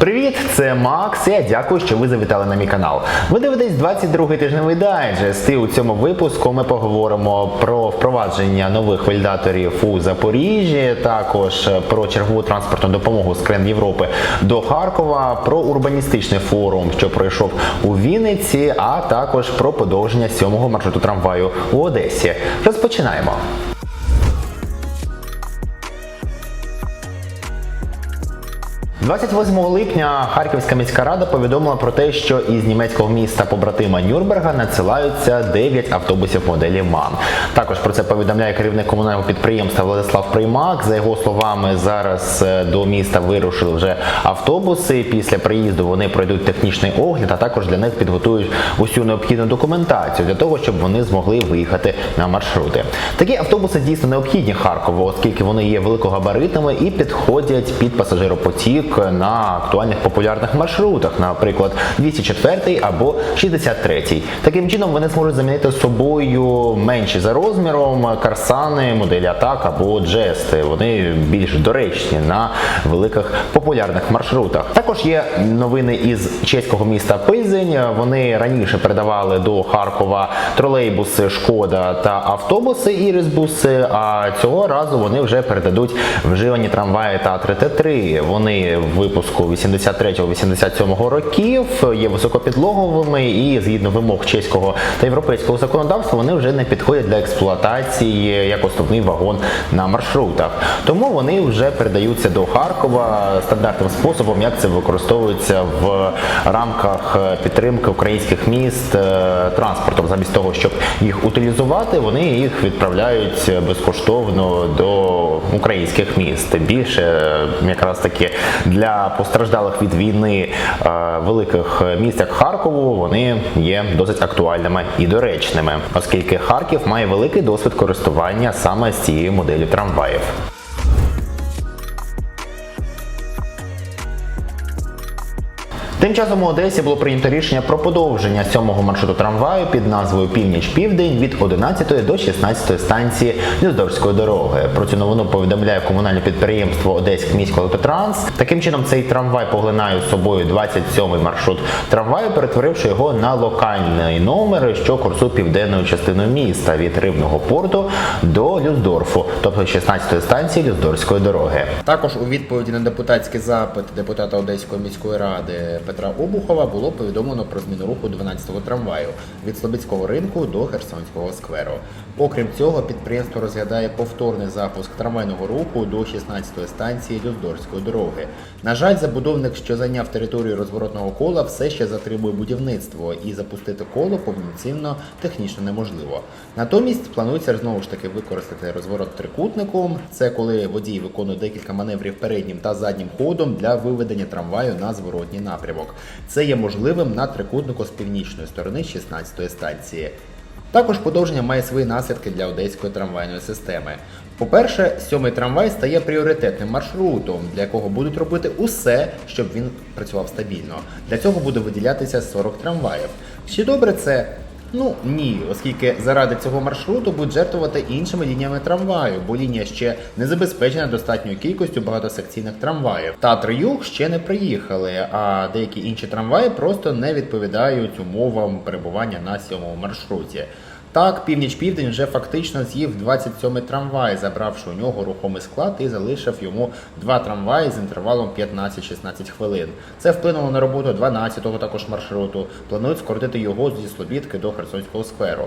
Привіт, це Макс. Я дякую, що ви завітали на мій канал. Ви дивитесь 22-й тижневий дайджест. І у цьому випуску ми поговоримо про впровадження нових валідаторів у Запоріжжі, також про чергову транспортну допомогу з країн Європи до Харкова, про урбаністичний форум, що пройшов у Вінниці, а також про подовження сьомого маршруту трамваю у Одесі. Розпочинаємо. 28 липня Харківська міська рада повідомила про те, що із німецького міста побратима Нюрнберга надсилаються 9 автобусів моделі МАН. Також про це повідомляє керівник комунального підприємства Владислав Приймак. За його словами, зараз е, до міста вирушили вже автобуси. Після приїзду вони пройдуть технічний огляд, а також для них підготують усю необхідну документацію для того, щоб вони змогли виїхати на маршрути. Такі автобуси дійсно необхідні Харкову, оскільки вони є великогабаритними і підходять під пасажиропотік на актуальних популярних маршрутах, наприклад, 204 або 63. Таким чином вони зможуть замінити собою менші за розміром карсани, моделі атак або джести. Вони більш доречні на великих популярних маршрутах. Також є новини із чеського міста Пильзень. Вони раніше передавали до Харкова тролейбуси Шкода та автобуси Ірисбуси. А цього разу вони вже передадуть вживані трамваї та 3Т3. Вони випуску 83-87 років є високопідлоговими і згідно вимог чеського та європейського законодавства вони вже не підходять для експлуатації як основний вагон на маршрутах. Тому вони вже передаються до Харкова стандартним способом, як це використовується в рамках підтримки українських міст е, транспортом. Замість того, щоб їх утилізувати, вони їх відправляють безкоштовно до українських міст. Більше якраз таки для постраждалих від війни е, великих міст, як Харкову, вони є досить актуальними і доречними, оскільки Харків має великий досвід користування саме з цією моделлю трамваїв. Тим часом у Одесі було прийнято рішення про подовження сьомого маршруту трамваю під назвою Північ-Південь від 11 до 16 станції Нюздорської дороги. Про цю новину повідомляє комунальне підприємство Одеський міський електротранс. Таким чином, цей трамвай поглинає з собою 27-й маршрут трамваю, перетворивши його на локальний номер, що курсує південною частиною міста від рибного порту до Люздорфу, тобто 16-ї станції Люздорської дороги. Також у відповіді на депутатський запит депутата Одеської міської ради Петра Обухова було повідомлено про зміну руху 12-го трамваю від Слобідського ринку до Херсонського скверу. Окрім цього, підприємство розглядає повторний запуск трамвайного руху до 16-ї станції Люздорської дороги. На жаль, забудовник, що зайняв територію розворотного кола, все ще затримує будівництво і запустити коло повноцінно технічно неможливо. Натомість планується знову ж таки використати розворот трикутником. Це коли водій виконує декілька маневрів переднім та заднім ходом для виведення трамваю на зворотній напрямок. Це є можливим на трикутнику з північної сторони 16-ї станції. Також подовження має свої наслідки для одеської трамвайної системи. По-перше, сьомий трамвай стає пріоритетним маршрутом, для якого будуть робити усе, щоб він працював стабільно. Для цього буде виділятися 40 трамваїв. Чи добре це? Ну ні, оскільки заради цього маршруту будуть жертвувати іншими лініями трамваю, бо лінія ще не забезпечена достатньою кількістю багатосекційних трамваїв. Татри Юг ще не приїхали, а деякі інші трамваї просто не відповідають умовам перебування на сьомому маршруті. Так, північ-південь вже фактично з'їв 27-й трамвай, забравши у нього рухомий склад і залишив йому два трамваї з інтервалом 15-16 хвилин. Це вплинуло на роботу 12-го також маршруту. Планують скоротити його зі Слобідки до Херсонського скверу.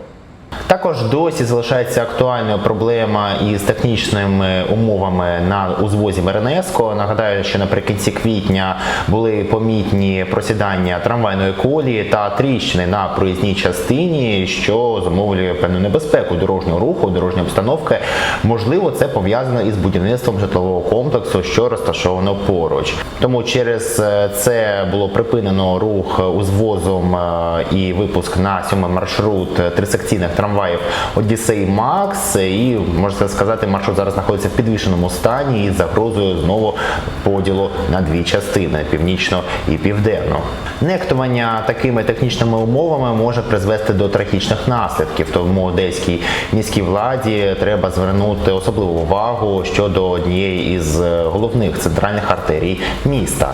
Також досі залишається актуальною проблема із технічними умовами на узвозі Меренеско. Нагадаю, що наприкінці квітня були помітні просідання трамвайної колії та тріщини на проїзній частині, що зумовлює певну небезпеку дорожнього руху, дорожньої обстановки. Можливо, це пов'язано із будівництвом житлового комплексу, що розташовано поруч. Тому через е, це було припинено рух узвозом е, і випуск на сьомий маршрут трисекційних трамваїв Одіссей Макс. І можна сказати, маршрут зараз знаходиться в підвішеному стані із загрозою знову поділу на дві частини північну і південну. Нехтування такими технічними умовами може призвести до трагічних наслідків. Тому одеській міській владі треба звернути особливу увагу щодо однієї із головних центральних артерій міста.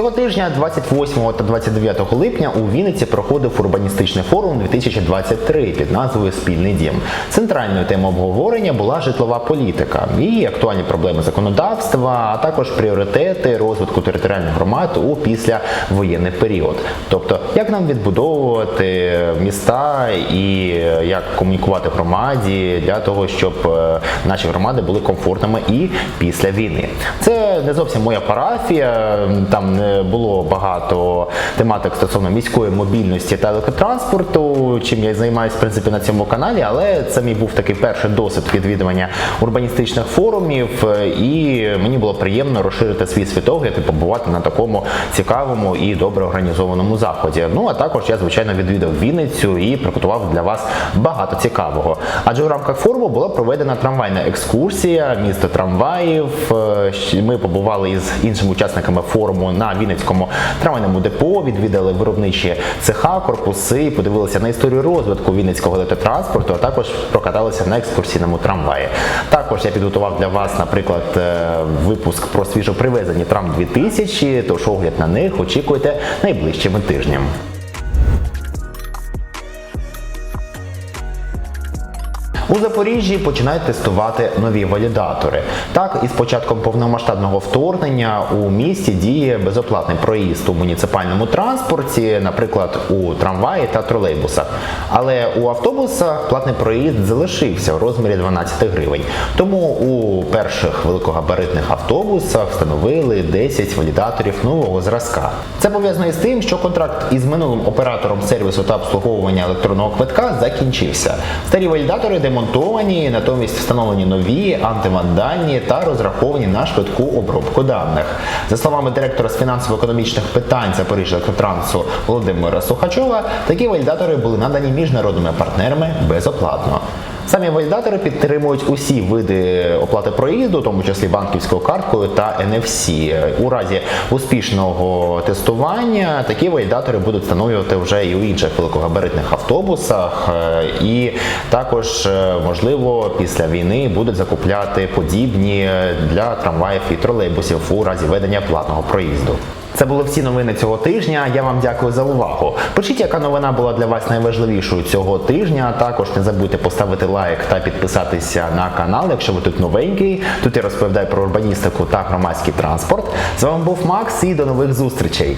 Цього тижня, 28 та 29 липня, у Вінниці проходив урбаністичний форум 2023 під назвою Спільний дім. Центральною темою обговорення була житлова політика і актуальні проблеми законодавства, а також пріоритети розвитку територіальних громад у післявоєнний період. Тобто, як нам відбудовувати міста і як комунікувати громаді для того, щоб е, наші громади були комфортними і після війни. Це не зовсім моя парафія. Там було багато тематик стосовно міської мобільності та електротранспорту, чим я займаюся в принципі на цьому каналі. Але це мій був такий перший досвід відвідування урбаністичних форумів, е, і мені було приємно розширити свій світогляд і побувати на такому цікавому і добре організованому заході. Ну а також я звичайно відвідав Вінницю і приготував для вас багато цікавого. Адже у рамках форуму була проведена трамвайна екскурсія, місто трамваїв. Е, Ми побували із іншими учасниками форуму на Вінницькому трамвайному депо, відвідали виробничі цеха, корпуси, подивилися на історію розвитку Вінницького електротранспорту, а також прокаталися на екскурсійному трамваї. Також я підготував для вас, наприклад, е, випуск про свіжопривезені трам 2000, тож огляд на них очікуйте найближчими тижнями. У Запоріжжі починають тестувати нові валідатори. Так, із початком повномасштабного вторгнення у місті діє безоплатний проїзд у муніципальному транспорті, наприклад, у трамваї та тролейбусах. Але у автобусах платний проїзд залишився в розмірі 12 гривень. Тому у перших великогабаритних автобусах встановили 10 валідаторів нового зразка. Це пов'язано із тим, що контракт із минулим оператором сервісу та обслуговування електронного квитка закінчився. Старі валідатори демонтовані, натомість встановлені нові, антивандальні та розраховані на швидку обробку даних. За словами директора з фінансово-економічних питань Запоріжжя електротрансу Володимира Сухачова, такі валідатори були надані міжнародними партнерами безоплатно. Самі валідатори підтримують усі види оплати проїзду, в тому числі банківською карткою та NFC. У разі успішного тестування такі валідатори будуть встановлювати вже і у інших великогабаритних автобусах, е, і також е, можливо після війни будуть закупляти подібні для трамваїв і тролейбусів у разі ведення платного проїзду. Це були всі новини цього тижня. Я вам дякую за увагу. Пишіть, яка новина була для вас найважливішою цього тижня. Також не забудьте поставити лайк та підписатися на канал, якщо ви тут новенький. Тут я розповідаю про урбаністику та громадський транспорт. З вами був Макс і до нових зустрічей.